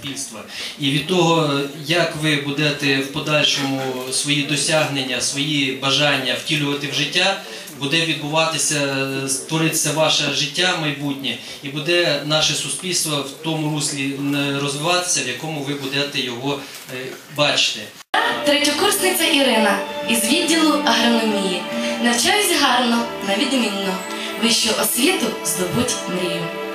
суспільства. І від того, як ви будете в подальшому свої досягнення, свої бажання втілювати в життя, буде відбуватися, створитися ваше життя майбутнє, і буде наше суспільство в тому руслі розвиватися, в якому ви будете його е, бачити. Третьокурсниця Ірина із відділу агрономії. Навчаюсь гарно, на відмінно. Вищу освіту здобуть мрію.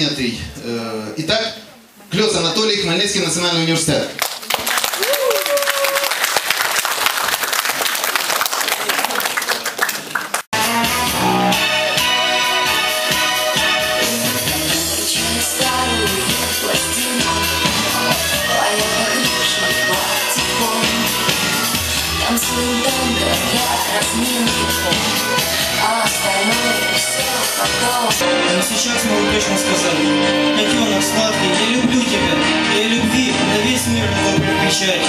Проект був прийнятий. Е, І так, Кльоц Анатолій, Хмельницький національний університет. Очень а остальное все Но сейчас могу точно сказать, котенок сладкий, я люблю тебя, я любви на весь мир могу прокричать.